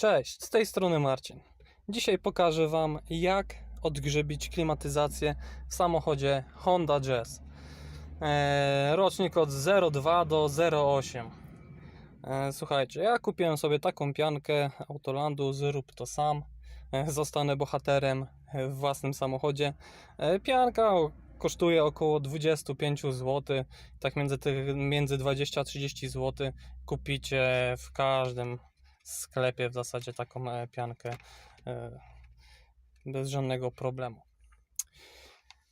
Cześć, z tej strony Marcin. Dzisiaj pokażę Wam, jak odgrzybić klimatyzację w samochodzie Honda Jazz. Eee, rocznik od 02 do 08. Eee, słuchajcie, ja kupiłem sobie taką piankę Autolandu, zrób to sam. Eee, zostanę bohaterem w własnym samochodzie. Eee, pianka kosztuje około 25 zł. Tak między, między 20 a 30 zł kupicie w każdym sklepie w zasadzie taką e, piankę e, bez żadnego problemu.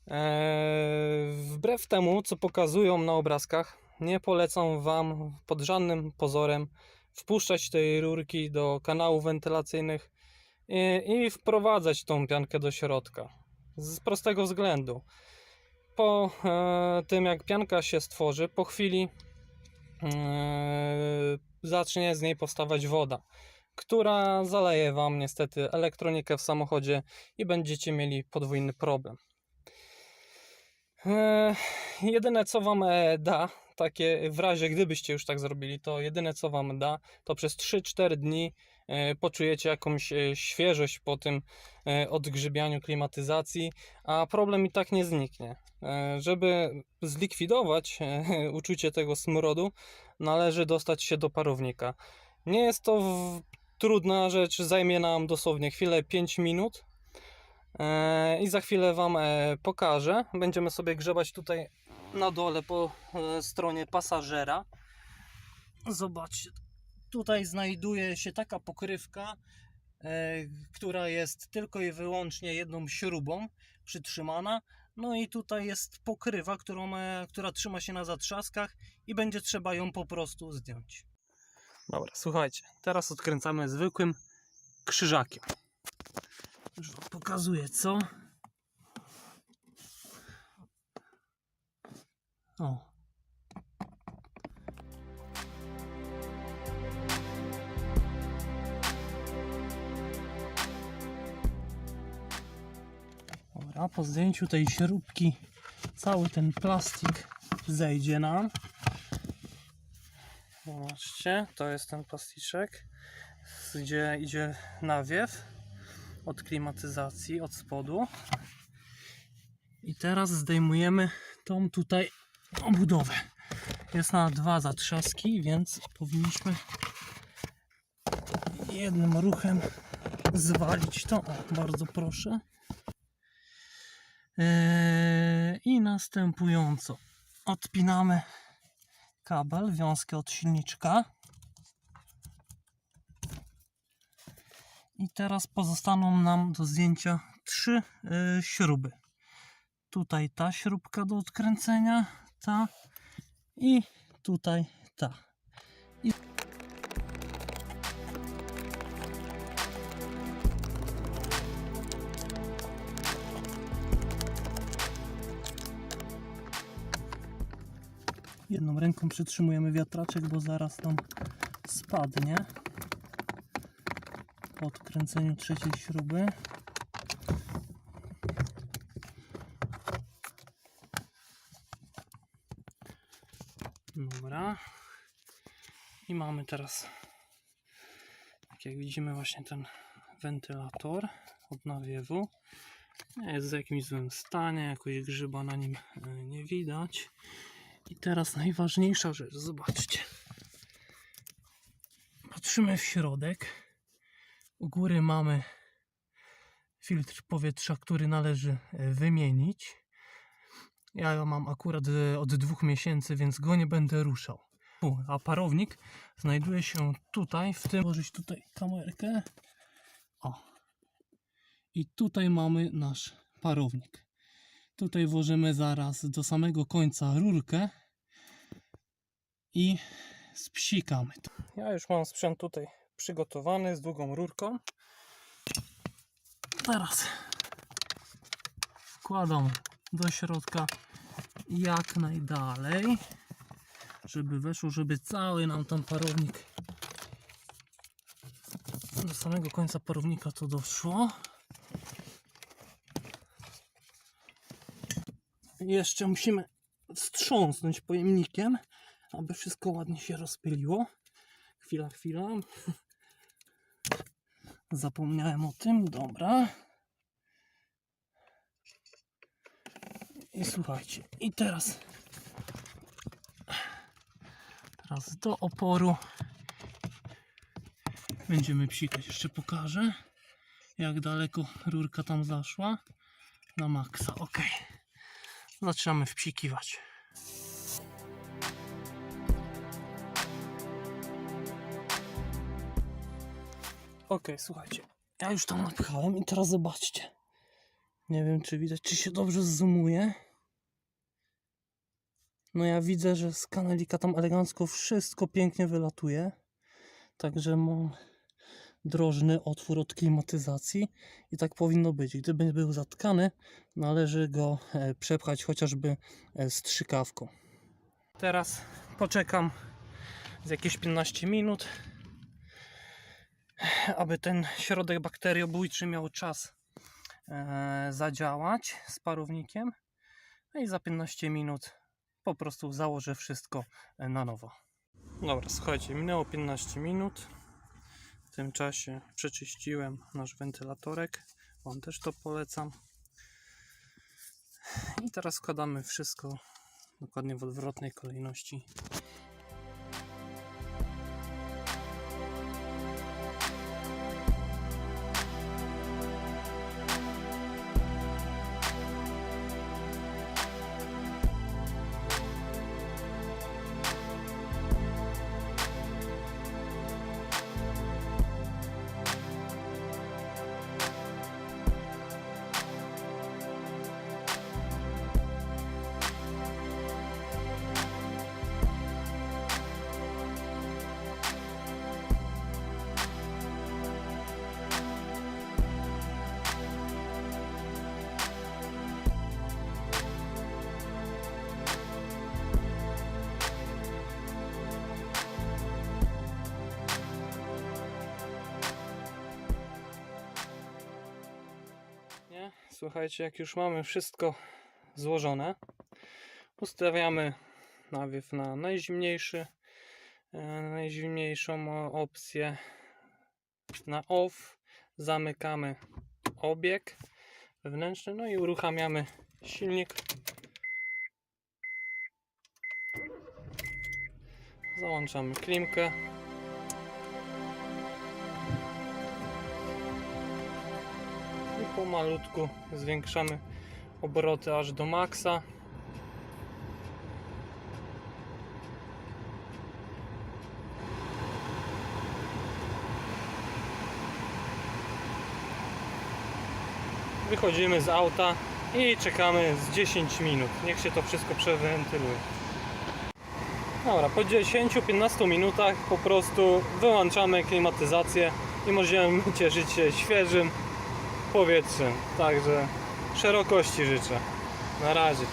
E, Wbrew temu, co pokazują na obrazkach, nie polecam Wam pod żadnym pozorem wpuszczać tej rurki do kanałów wentylacyjnych i, i wprowadzać tą piankę do środka. Z prostego względu. Po e, tym, jak pianka się stworzy, po chwili e, zacznie z niej powstawać woda, która zaleje Wam niestety elektronikę w samochodzie i będziecie mieli podwójny problem. E, jedyne co Wam e, da, takie w razie gdybyście już tak zrobili, to jedyne co Wam da, to przez 3-4 dni poczujecie jakąś e, świeżość po tym e, odgrzybianiu klimatyzacji, a problem i tak nie zniknie. E, Żeby zlikwidować e, uczucie tego smrodu, należy dostać się do parownika. Nie jest to trudna rzecz, zajmie nam dosłownie chwilę 5 minut. E, I za chwilę Wam e, pokażę. Będziemy sobie grzebać tutaj na dole po e, stronie pasażera. Zobaczcie, tutaj znajduje się taka pokrywka, e, która jest tylko i wyłącznie jedną śrubą przytrzymana. No i tutaj jest pokrywa, którą, e, która trzyma się na zatrzaskach i będzie trzeba ją po prostu zdjąć. Dobra, słuchajcie, teraz odkręcamy zwykłym krzyżakiem. Już wam pokazuję co. O. Dobra, po zdjęciu tej śrubki cały ten plastik zejdzie nam. Zobaczcie, to jest ten plasticzek, gdzie idzie nawiew od klimatyzacji, od spodu. I teraz zdejmujemy tą tutaj obudowę. Jest na dwa zatrzaski, więc powinniśmy jednym ruchem zwalić to. O, bardzo proszę. Eee, I następująco odpinamy kabel, wiązkę od silniczka. I teraz pozostaną nam do zdjęcia trzy y, śruby. Tutaj ta śrubka do odkręcenia, ta i tutaj ta. I... Jedną ręką przytrzymujemy wiatraczek, bo zaraz nam spadnie po odkręceniu trzeciej śruby. Dobra. I mamy teraz, tak jak widzimy, właśnie ten wentylator od nawiewu. Jest w jakimś złym stanie, jakoś grzyba na nim e, nie widać. I teraz najważniejsza rzecz, zobaczcie. Patrzymy w środek. U góry mamy filtr powietrza, który należy e, wymienić. Ja ją mam akurat e, od dwóch miesięcy, więc go nie będę ruszał. U, a parownik znajduje się tutaj, w tym. Włożyć tutaj kamerkę. O. I tutaj mamy nasz parownik. Tutaj włożymy zaraz do samego końca rurkę i spsikamy. Ja już mam sprzęt tutaj przygotowany z długą rurką. Teraz wkładam do środka jak najdalej, żeby weszło, żeby cały nam ten parownik do samego końca parownika to doszło. Jeszcze musimy wstrząsnąć pojemnikiem, aby wszystko ładnie się rozpyliło. Chwila, chwila. Zapomniałem o tym, dobra. I słuchajcie, i teraz teraz do oporu będziemy psikać. Jeszcze pokażę, jak daleko rurka tam zaszła. Na maksa, ok. Zaczynamy wpsikiwać. Ok, słuchajcie, ja już tam napchałem i teraz zobaczcie. Nie wiem, czy widać, czy się dobrze zoomuje. No ja widzę, że z kanalika tam elegancko wszystko pięknie wylatuje. Także mam drożny otwór od klimatyzacji i tak powinno być. Gdyby był zatkany, należy go e, przepchać chociażby e, strzykawką. Teraz poczekam z jakieś 15 minut, aby ten środek bakteriobójczy miał czas e, zadziałać z parownikiem. No i za 15 minut po prostu założę wszystko na nowo. Dobra, słuchajcie, minęło 15 minut. Tym czasie przeczyściłem nasz wentylatorek. Wam też to polecam. I teraz składamy wszystko dokładnie w odwrotnej kolejności. Słuchajcie, jak już mamy wszystko złożone, ustawiamy nawiew na najzimniejszy, e, najzimniejszą opcję na off, zamykamy obieg wewnętrzny, no i uruchamiamy silnik. Załączamy klimkę. Pomalutku zwiększamy obroty aż do maksa. Wychodzimy z auta i czekamy z 10 minut. Niech się to wszystko przewentyluje. Dobra, po 10-15 minutach po prostu wyłączamy klimatyzację i możemy cieszyć się świeżym powietrzem. Także szerokości życzę. Na razie.